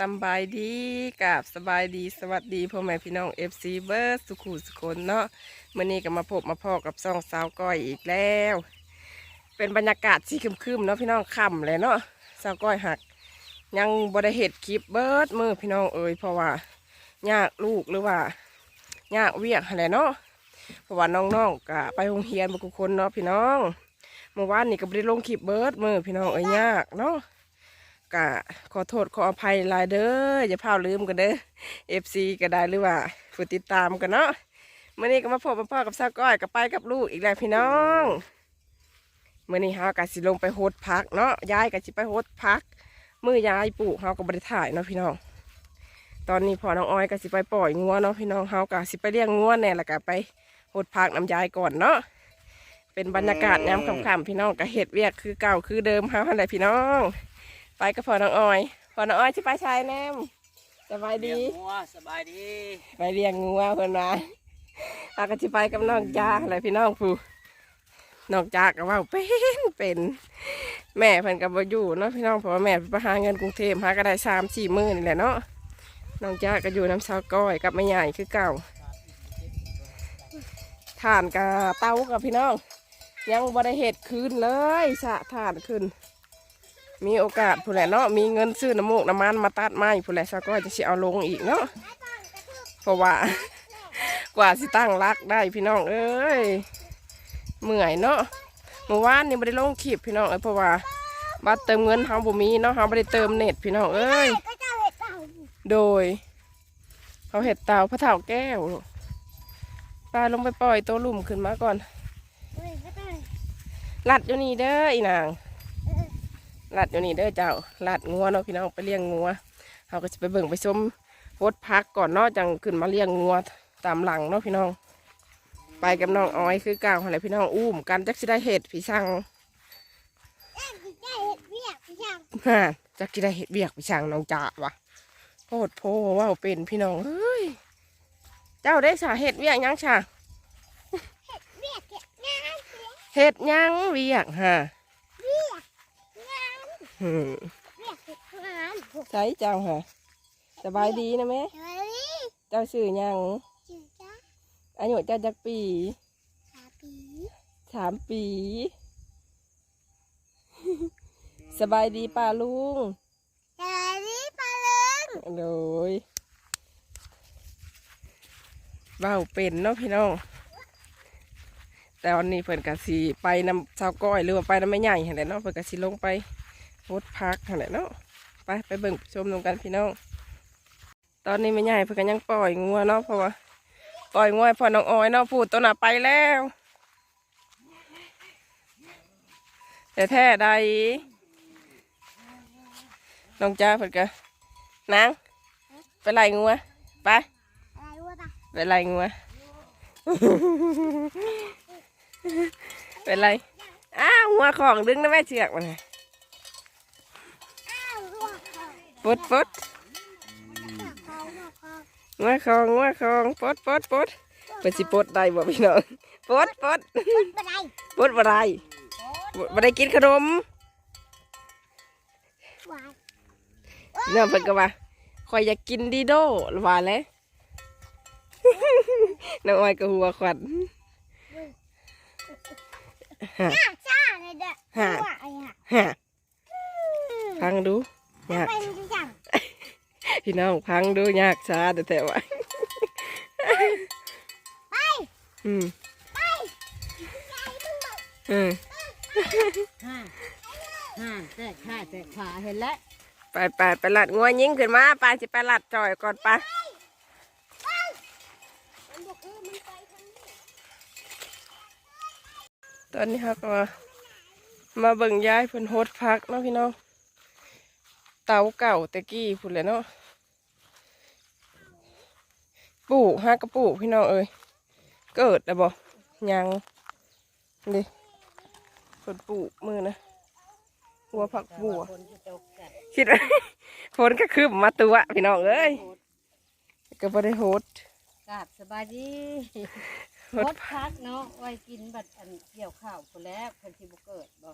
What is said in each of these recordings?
สบายดีกับสบายดีสวัสดีพ่อแม่พี่น้องเอฟซีเบิร์ดสุขุสุคนเนาะเมื่อนี้ก็มาพบมาพอกับซองสาวก้อยอีกแล้ว เป็นบรรยากาศสีคึมๆเนาะพี่น้องค่ำเลยเนาะสาวก้อยหัก ยังบริเหตุคลิปเบิร์ดมือพี่น้องเอ่ยเพราะว่ายากลูกหรือว่ายากเวียกอะไรเนาะเพราะว่าน้องๆก็ไปโรงเรียนบุกคนเนาะพี่น้องเมื่อวานนี่ก็บ่ได้ลงคลิปเบิร์ดมือพี่น้องเอ่ยยากเนาะ กะขอโทษขออภัยหลายเด้ออย่าพลาดลืมกันเด้อ FC ก็ได้หรือว่าผู้ติดตามกันเนาะมื่อนี้ก็มาพบมาพ่อกับสาวก้อยก็ไปกับลูกอีกแล้วพี่น้องเมื่อนี้เฮากะสิลงไปโฮดพักเนาะยายก็สิไปโฮดพักมือยายปลูกเฮาก็บ่ได้ถ่ายเนาะพี่น้อง ตอนนี้พอน้องอ้อยก็สิไปปล่อยงัวเนาะพี่น้องเฮาก็สิไปเลี้ยงงัวแน่แล้วก็ไปโฮดพักน้ำยายก่อนเนาะเป็นบรรยากาศยามค่ำๆพี่น้องก็เฮ็ดเวียกคือเก่าคือเดิมเฮาหั่นแหละพี่น้อง ไปกับพอน้องอ้อยพอน้องอ้อยที่ไปชายแนมสบายดี เลี้ยงงัวสบายดี ไปเลี้ยงงัวเพิ่นมาอาก็จะไปกับน้องจ้าอะไรพี่น้องผู้น้องจ้าก็เว่าเป็นเป็น แม่เพิ่นก็บ่อยู่เนาะพี่น้องเพราะว่าแม่ไปหาเงินกรุงเทพหาก็ได้สามสี่มื้อนี่แหละเนาะน้องจ้าก็อยู่น้ำซาวก้อยกับแม่ใหญ่คือเก่าถ่านกับเตากับพี่น้อง ยังบ่ได้เห็ดคืนเลยสะถ่านขึ้น มีโอกาสผู้แหละเนาะมีเงินซื้อน้ำมูกน้ำมันมาตัดไม้ผู้แหละซะก็จะสิเอาลงอีกเนาะเพราะว่า กว่าสิตั้งรักได้พี่น้องเอ้ยเมื่อยเนาะเมื่อวานนี่ไม่ได้ลงคลิปพี่น้องเอ้ยเพราะว่าบัตรเติมเงินเฮาบ่มีเนาะเฮาไม่ได้เติมเน็ตพี่น้องเอ้ยโดยเขาเห็ดเตาพระเต่าแก้วปลาลงไปปล่อยตัวลุ่มขึ้นมาก่อนลัดอยู่นี่เด้ออีนาง ลัดอยู่นี่เด้อเจ้าลัดงัวเนาะพี่น้องไปเลี้ยงงัวเขาก็จะไปเบิ่งไปชมโพดพักก่อนเนาะจังขึ้นมาเลี้ยงงัวตามหลังเนาะพี่น้อง ไปกับน้องอ้อยคือเก่าอะไรพี่น้องอุ้มกันจักสิได้เห็ดพี่สั่งแม่กินได้เห็ดเวียกพี่ช่างฮ่าจักสิได้เห็ดเบียกพี่สั่งน้องจ่าวะโพดโพว่าเป็นพี่น้องเฮ้ยเจ้าได้สาเห็ดเวียกยังชาเวียกเก็บงานเวียกเห็ดยังเวียกฮะ ใช้เจ้าฮะสบายดีนะแม่เฮ้ยเจ้าชื่อหยังจืดจ้าอายุเจ้าจักปีสาปีสามปี สบายดีป้าลุงสวัสดีปลาเลิงโดยเบ้าเป็นเนาะพี่น้องแต่วันนี้เพิ่นกะสีไปนำชาวก้อยหรือว่าไปนำไม่ใหญ่เห็นแหละเนาะเพิ่นกะสีลงไป โพดพักเห็นแหละเนาะไปไปเบิ่งชมนำกันพี่น้อง ตอนนี้ไม่ใหญ่เพิ่นยังปล่อยงัวเนาะเพราะว่าปล่อยงัวพอน้องอ้อยเนาะพูดตัวหน่ะไปแล้ว แต่แท้ใดน้องจ้าเพิ่นก็นางไปไล่งัวไปไปไล่งัวไปไล่อ้าวงัวของดึงนะแม่เชือกมันน่ะ ปลดปลดหัวคอหัวคองัวของงัวของปลดปลดปลดเป็นสิปลดได้บ่พี่น้องปลดปลดบันไดปลดบ่ได้บ่บ่ได้กินขนมหวานเนี่ยเพิ่นก็ว่าคอยอยากกินดีโดว่าแล้วน้องอ้อยก็หัวขวัญน่าซ่าเลยเด้อฮะหัวไอ้ห่ะฮะพังดูยากเป็นจัง พี่น้องพังดูยากช้าแต่แต่ว่าไปอืมไปใจมึงบอกอืมฮ่าฮ่าแต่ขาแต่ขาเห็นแล้วไปไปไปลัดงัวยิงขึ้นมาไปสิไปลัดจอยก่อนไปะมันบอกเออมันไปทางนี้ตอนนี้เขาก็มามาเบิ่งย้ายเพิ่นโฮดพักเนาะพี่น้องเตาเก่าตะกี้พุ่นเลยเนาะ ปลูกฮะกระปลูกพี่น้องเอ้ยเกิดแล้วบ่ยังดิเพิ่นปลูกมือนะหัวผักบัวคนที่ตกกันคิดว่าฝนก็คืบมาตัวพี่น้องเอ้ยก็บ่ได้โฮดกราบสบายดีโฮรดถพักเนาะไว้กินบัดอันเกี่ยวข้าวคนแล้วคนที่บุเกิดบ่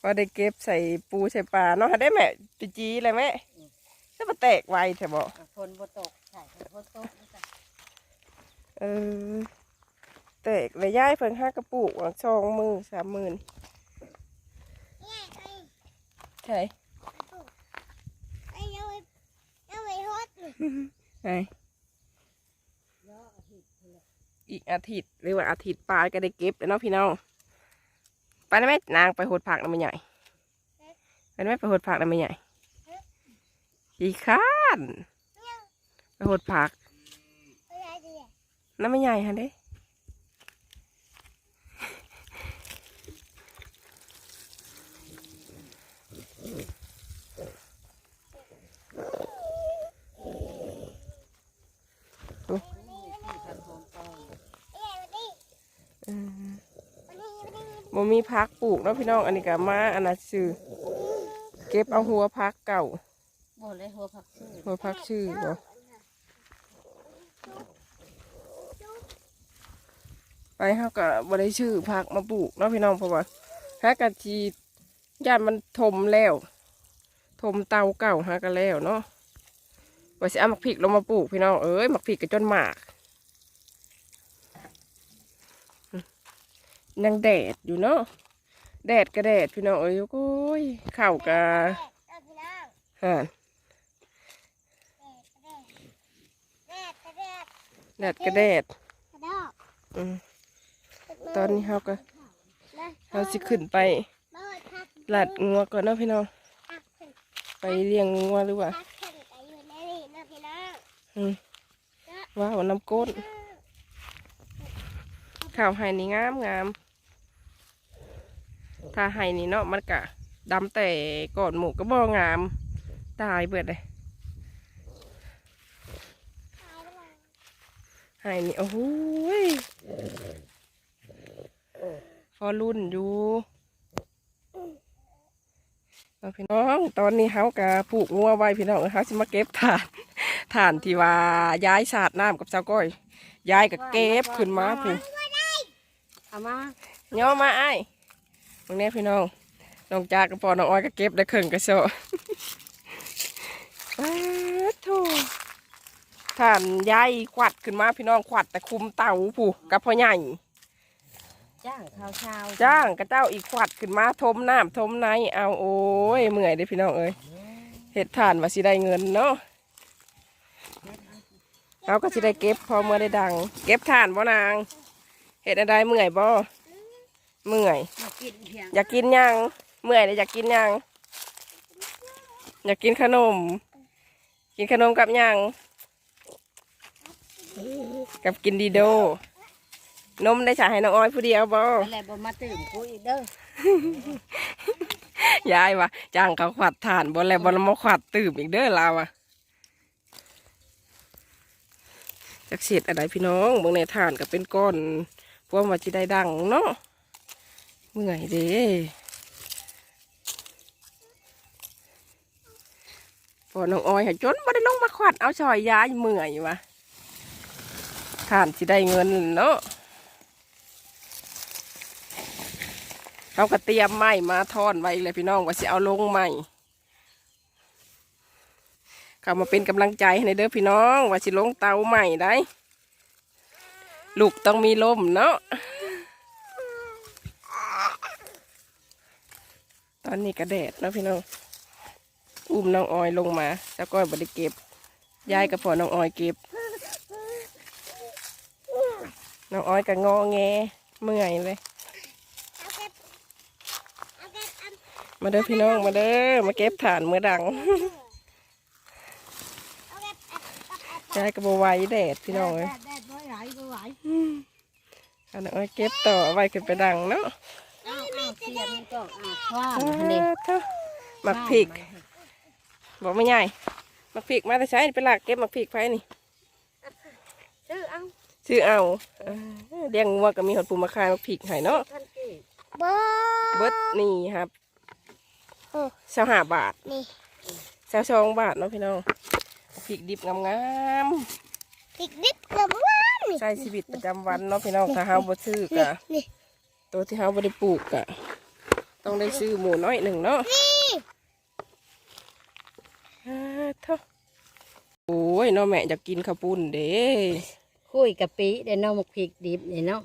พอได้เก็บใส่ปูใส่ปลาเนาะได้แม่ไปจีเลยแม่จะมาแตกไวแถบบอกฝนบ่ตกใช่ฝนตกนี่จ้ะ เออแตกเลยย้ายเพิ่งห้ากระปุกหวังสองมือสามหมื่นเนี่ยไอ้ใช่ไอ้เอาไว้เอาไว้ฮดไงอีกอาทิตย์หรือว่าอาทิตย์ปลายก็ได้เก็บแล้วเนาะพี่น้องไปได้ไหมนางไปหดผักแล้วมันใหญ่ไปได้ไหมไปหดผักแล้วมันใหญ่ขี้ข้านไปหดผักอะไรดีอะ น้ำมันใหญ่ฮะเด้เอ้ยวันนี้อืมวันนี้วันนี้บ่มีพักปลูกเนาะพี่น้องอันนี้ก็มาอันนั้นชื่อเก็บเอาหัวพักเก่าบ่เลยหัวผักชีหัวพักชื่อบ่ ไปเฮาก็บ่ได้ชื่อพักมาปลูกเนาะพี่น้องเพราะว่าหากะทีย่านมันถมแล้วถมเตาเก่าหากันแล้วเนาะว่าสิเอามักพริกลงมาปลูกพี่น้องเอ้ยมักพริกก็จนหมากนางแดดอยู่เนาะแดดก็แดดพี่น้องเอ้ยโอ้ยข้าวกะเอาพี่น้องห่านแดดแดดแดดก็แดดกระดอกอืม ตอนนี้เฮาก็นะเฮาสิขึ้นไปมาหดพักหลัดงัวก่อนเนาะพี่น้องพักขึ้นไปเลี้ยงงัวหรือว่าพักขึ้นไปอยู่ในนี่นะพี่น้องอืมว้าวน้ำก้นข้าวไห้นี่งามงามถ้าไห้นี่เนาะมันกะดำแต่ก่อนหมูก็บ่งาม ตายเบิดเลยไห้นี่โอ้โหยพ อรุ่นอยู่เอาพี่น้องตอนนี้เฮากะปลูกงัวไว้พี่น้องเฮาสิมาเก็บถ่านถ่านที่ว่าย้ายสาดน้ำกับเจ้าก้อยย้ายกับเก็บขึ้นมาพี่เอามาย่อมาไอ้ายตรงนี้พี่น้องน้องจากกับปอน้องอ้อยก็เก็บได้ครึ่งกระโซะป๊าดโถถ่านย้ายขวัดขึ้นมาพี่น้องขวัดแต่คุมเตาผู้กับพ่อใหญ่ จ้างข้าวเช้าจ้างกับเจ้าอีกขวัดขึ้นมาทมน้ำทมในเอาโอ้ยเมื่อยเด้อพี่น้องเอ้ยเห็ดถ่านว่าสิได้เงินเนาะเราก็สิได้เก็บพอเมื่อได้ดัง เก็บถ่านบ่นางเห็ดอะไรเมื่อยบ่เมื่อยมากินเพียงอยากกินหยังเมื่อยเลยอยากกินหยังอยากกินขนม กินขนมกับหยังกับกินดีโด นมได้ฉายให้น้องอ้อยผู้เดียวบ่อะไรบ่มาตื่นกูอีกเด้อยายว่ะจ้างเขาขวัดถ่านบ่แล้วบ่มาขวัดตื่มอีกเด้อเราอะจักเสียดอะไรพี่น้องเบิ่งในถ่านก็เป็นก้อนพวกว่าสิได้ดังเนาะเมื่อยเด้พอน้องอ้อยให้จนบ่ได้ลงมาขวัดเอาซอยยายเมื่อยวะถ่านสิได้เงินเนาะ เขาก็เตรียมไม้มาทอนไว้เลยพี่น้องว่าสิเอาลงไม้เข้ามาเป็นกำลังใจให้เด้อพี่น้อง ว่าสิลงเตาใหม่ได้ ลูกต้องมีลมเนาะตอนนี้กระแดดเนาะพี่น้อง อุ้มน้องออยลงมาแล้วก็บไดิเก็บยายกับพ่อน้องออยเก็บน้องออยก็งอแงเมื่อยเลย เอาเก็บเอาเก็บอัน มาเด้อพี่น้องมาเด้อมาเก็บถ่านมือดังเอาเก็บอันยายก็บไหวแดดพี่น้องเลยแดดแดดบ่ไหลบ่ไหลเอาน้องออยเก็บต่อเอาไว้ขึ้นไปดังเนาะอ้าวอ้าวเสียมันก็อะคว้าอ้อันนี้าวเถอะหมักพริก บอกไม่ใหญ่หมักพริกมาแต่ใช้ไปหลักเก็บหมักพริกไปนี่ซื้อเอาชื่อเอาเออเลี้ยงงัวก็มีหดปูมาคายหมักพริกให้เนาะท่านกี่บ่เบิดนี่ครับ เช้าห้าบาทนี่เช้าสองบาทเนาะพี่น้องพริกดิบงามติดดิบน้ำว่านนี่ๆใช้ชีวิตประจำวันเนาะพี่น้องถ้าเฮาบ่ซื้อกะนี่ตัวที่เฮาบ่ได้ปลูกกะต้องได้ซื้อหมูน้อยหนึ่งเนาะนี่อ่าเถอะยเนาะแม่อยากกินข้าวปุ้นเด้คุยกะปิเดี๋ยวน้องมักพริกดิบนี่เนาะ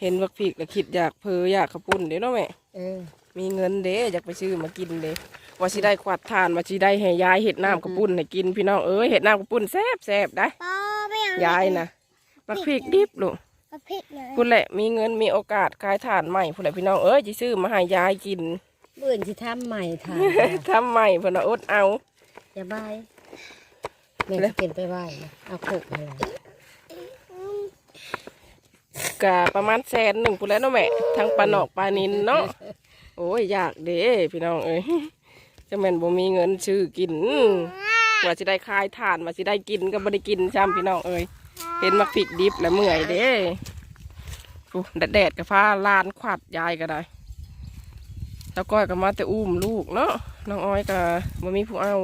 เห็นวักผิกแล้วคิดอยากเพออยากข้าวปุ้นเด้เนาะแม่เออ มีเงินเด้อยากไปซื้อมากินเด้ว่าสิได้ขวัดทานว่าสิได้ให้ยายเห็ดน้ำข้าวปุ้นให้กินพี่น้องเอ้ยเห็ดน้ำข้าวปุ้นแซ่บแซ่บได้ปอไม่เอายายนะวักผิกดิบลูกกระพริกเลยพูดแหละมีเงินมีโอกาสขายทานใหม่พูดแหละพี่น้องเอ้ยจะซื้อมาให้ยายกิน เบื่อสิทำใหม่ทานทำใหม่เพื่อนว่าอดเอา อย่าบายแม่จะเป็นไปไหวนะเอาโขกอะไรกะประมาณแสนหนึ่งพูดแล้วเนาะแม่ทั้งปลาหนอกปลานินเนาะ โอ้ยอยากเด้พี่น้องเอ้ยจะแม่นบ่มีเงินซื้อกินว่าสิได้ขายทานว่าสิได้กินก็บ่ได้กินซ้ำพี่น้องเอ้ยเห็นมักผิกดิบแล้วเมื่อยเด้แดดแดดกับฟ้าลานขวัดยายก็ได้แล้วก้อยก็มาแต่อุ้มลูกเนาะน้องอ้อยก็บ่มีผู้เอา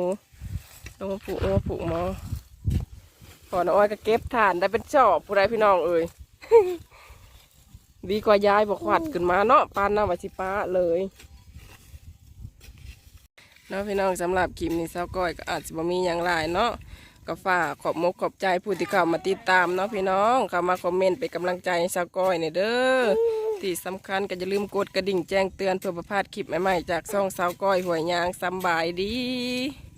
ต้องมาผูกมาผูกมอพอน้องอ้อยก็เก็บทานได้เป็นชอบผู้ใดพี่น้องเอ้ย ดีกว่ายายบอกขวัดขึ้นมาเนาะปานน้ำวาสิป้าเลยเนาะพี่น้องสำหรับคลิปนี้เช้าก้อยก็อาจจะบ่มีอย่างไรเนาะก็ฝากขอบมกขอบใจผู้ที่เข้ามาติดตามเนาะพี่น้องเข้ามาคอมเมนต์เป็นกำลังใจให้เช้าก้อยเนี่ยเด้อที่สำคัญก็อย่าลืมกดกระดิ่งแจ้งเตือนเพื่อประพลาดคลิปใหม่ๆจากช่องเช้าก้อยหวยยางสบายดี